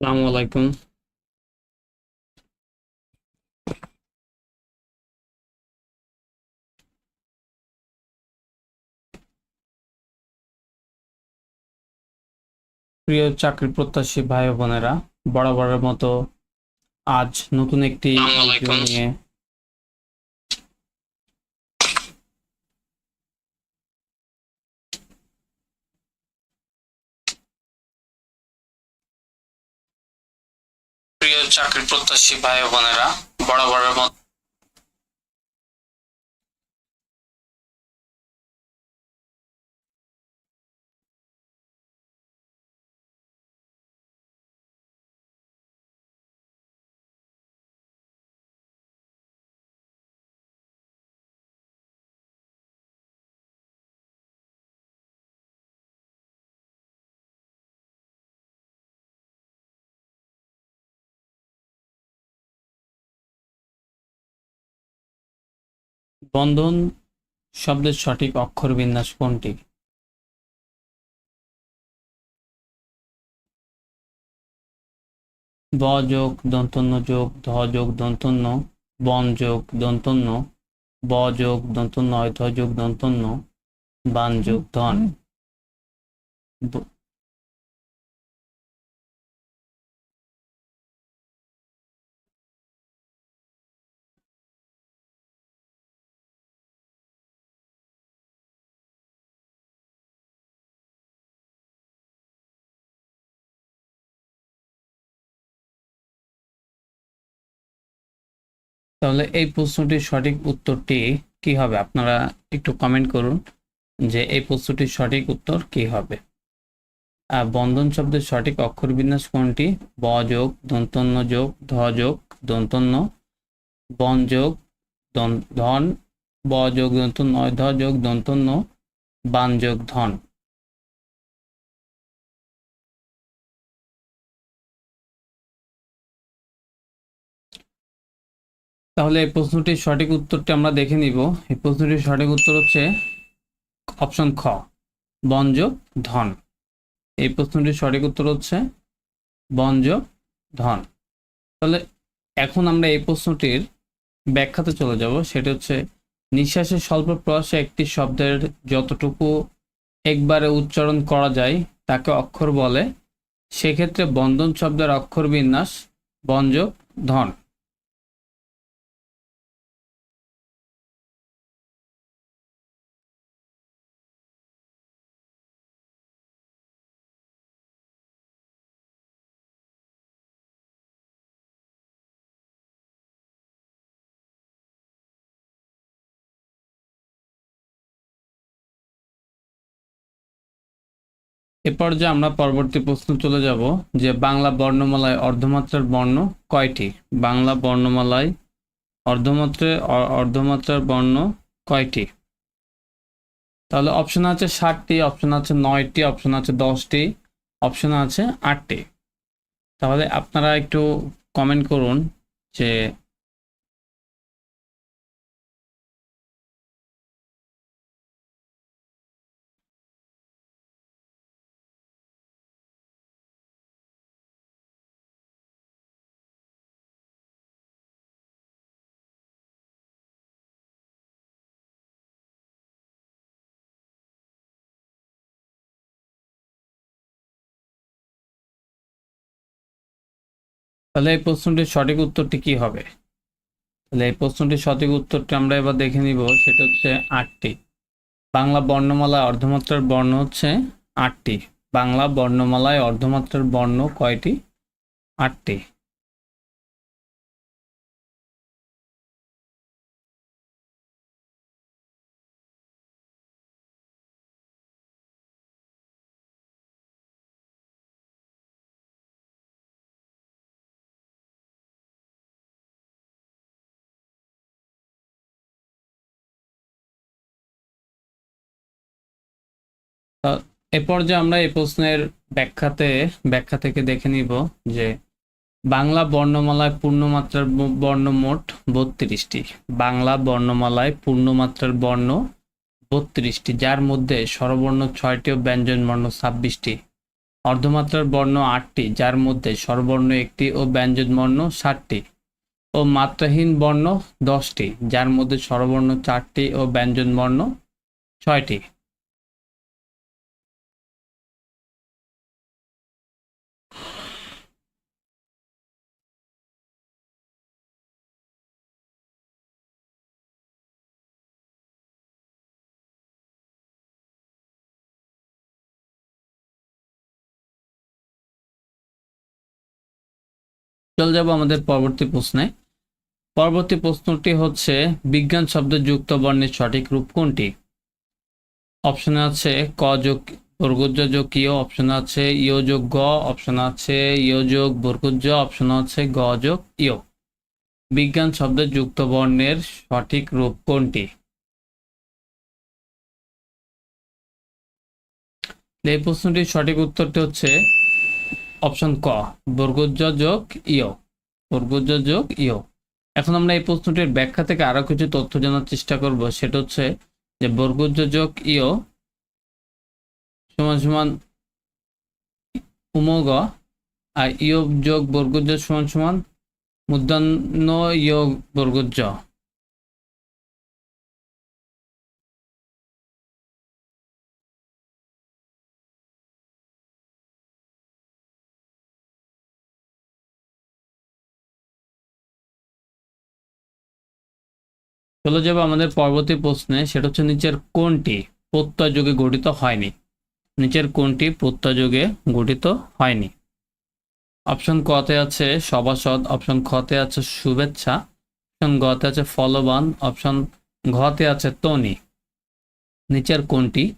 আসসালামু আলাইকুম প্রিয় চাকরি প্রত্যাশী ভাই বোনেরা বরাবরের মতো আজ নতুন একটি নিয়ে প্রিয় চাকরি প্রত্যাশী ভাই বোনেরা বরাবরের মতো বন্ধন শব্দের সঠিক অক্ষর বিন্যাস কোনটি? ব যোগ দন্তন্য যোগ, ধ যোগ দন্তন্য, বন যোগ দন্তন্য, ব যোগ দন্তন্য ধ যোগ দন্তন্য, বান যোগ ধন। তাহলে এই প্রশ্নটির সঠিক উত্তরটি কি হবে? আপনারা একটু কমেন্ট করুন যে এই প্রশ্নটির সঠিক উত্তর কি হবে। বন্ধন শব্দের সঠিক অক্ষর বিন্যাস কোনটি? ব যোগ, দন্তন্য যোগ, ধ যোগ, দন্তন্য, বন যোগ ধন, ব যোগ, দন্তন্য ধ যোগ, দন্তন্য, বান যোগ, ধন। তাহলে এই প্রশ্নটির সঠিক উত্তরটি আমরা দেখে নিব। এই প্রশ্নটির সঠিক উত্তর হচ্ছে অপশন খ বনযোগ ধন। এই প্রশ্নটির সঠিক উত্তর হচ্ছে বনযোগ ধন। তাহলে এখন আমরা এই প্রশ্নটির ব্যাখ্যাতে চলে যাব। সেটা হচ্ছে, নিঃশ্বাসের স্বল্প প্রয়াসে একটি শব্দের যতটুকু একবারে উচ্চারণ করা যায়, তাকে অক্ষর বলে। সেক্ষেত্রে বন্ধন শব্দের অক্ষর বিন্যাস বনযোগ ধন। এ পর্যায়ে আমরা পরবর্তী প্রশ্ন চলে যাব যে বাংলা বর্ণমালায় অর্ধমাত্রার বর্ণ কয়টি? বাংলা বর্ণমালায় অর্ধমাত্রায় অ- অর্ধমাত্রার বর্ণ কয়টি? তাহলে অপশন আছে ষাটটি, অপশন আছে নয়টি, অপশন আছে দশটি, অপশন আছে আটটি। তাহলে আপনারা একটু কমেন্ট করুন যে তাহলে এই প্রশ্নটির সঠিক উত্তরটি কি হবে? তাহলে এই প্রশ্নটির সঠিক উত্তরটি আমরা এবার দেখে নিব, সেটা হচ্ছে আটটি। বাংলা বর্ণমালায় অর্ধমাত্রার বর্ণ হচ্ছে আটটি। বাংলা বর্ণমালায় অর্ধমাত্রার বর্ণ কয়টি? আটটি। এ পর্যায়ে আমরা এই প্রশ্নের ব্যাখ্যাতে, ব্যাখ্যা থেকে দেখে নিব যে বাংলা বর্ণমালায় পূর্ণমাত্রার বর্ণ মোট বত্রিশটি। বাংলা বর্ণমালায় পূর্ণমাত্রার বর্ণ বত্রিশটি, যার মধ্যে স্বরবর্ণ ছয়টি ও ব্যঞ্জন বর্ণ ছাব্বিশটি। অর্ধমাত্রার বর্ণ আটটি, যার মধ্যে স্বরবর্ণ একটি ও ব্যঞ্জন বর্ণ ষাটটি। ও মাত্রাহীন বর্ণ দশটি, যার মধ্যে স্বরবর্ণ চারটি ও ব্যঞ্জন বর্ণ ছয়টি। চলে যাব আমাদের পরবর্তী প্রশ্নে। পরবর্তী প্রশ্নটি হচ্ছে, বিজ্ঞান শব্দ যুক্ত বর্ণের সঠিক রূপ কোনটি? অপশনে আছে, ক যোগ বর্গজ যোগ ইয় অপশন আছে ইয় যোগ গ অপশন আছে ইয় যোগ বর্গজ অপশন আছে, গ যোগ ইয় বিজ্ঞান শব্দ যুক্ত বর্ণের সঠিক রূপ কোনটি? এই প্রশ্নটির সঠিক উত্তরটি হচ্ছে অপশন ক বর্গজ যোগ ইয় বর্গজ যোগ ইয় এখন আমরা এই প্রশ্নটির ব্যাখ্যা থেকে আরও কিছু তথ্য জানার চেষ্টা করব। সেটা হচ্ছে যে বর্গজ যোগ ইয় সমান সমান উমগ আর ইয় যোগ বর্গজ সমান সমান মূর্ধন্য ইয় বর্গজ। চলে যাব আমাদের পরবর্তী প্রশ্নে, সেটা হচ্ছে নিচের কোনটি প্রত্যয় যুগে গঠিত হয়নি? নিচের কোনটি প্রত্যয় যুগে গঠিত হয়নি? অপশন কতে আছে সভাসদ, অপশন খতে আছে শুভেচ্ছা, অপশন গতে আছে ফলবান, অপশন ঘতে আছে তনি। নিচের কোনটি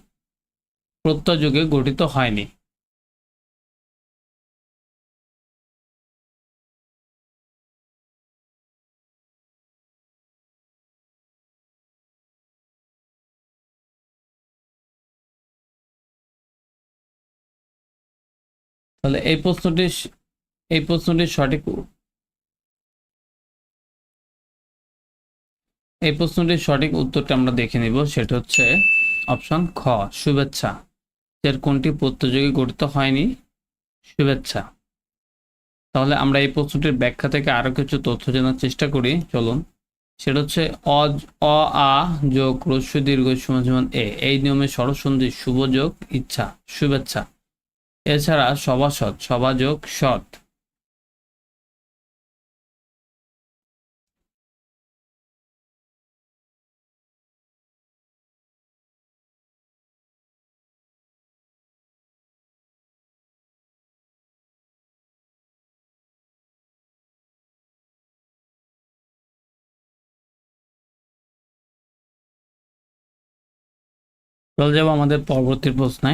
প্রত্যয় যুগে গঠিত হয়নি? তাহলে এই প্রশ্নটি এই প্রশ্নটি সঠিক এই প্রশ্নটির সঠিক উত্তরটা আমরা দেখে নিব। সেটা হচ্ছে অপশন খ, শুভেচ্ছা। এর কোনটি প্রত্যযোগী গঠিত হয়নি? শুভেচ্ছা। তাহলে আমরা এই প্রশ্নটির ব্যাখ্যা থেকে আরও কিছু তথ্য জানার চেষ্টা করি। চলুন। সেটা হচ্ছে অ অ, আ যোগ রস্য দীর্ঘ সমান সমান এ। এই নিয়মে সরসন্ধি শুভ যোগ, ইচ্ছা, শুভেচ্ছা। এছাড়া সভাসদ সভাযোগ সৎ। চলে যাব আমাদের পরবর্তী প্রশ্নে।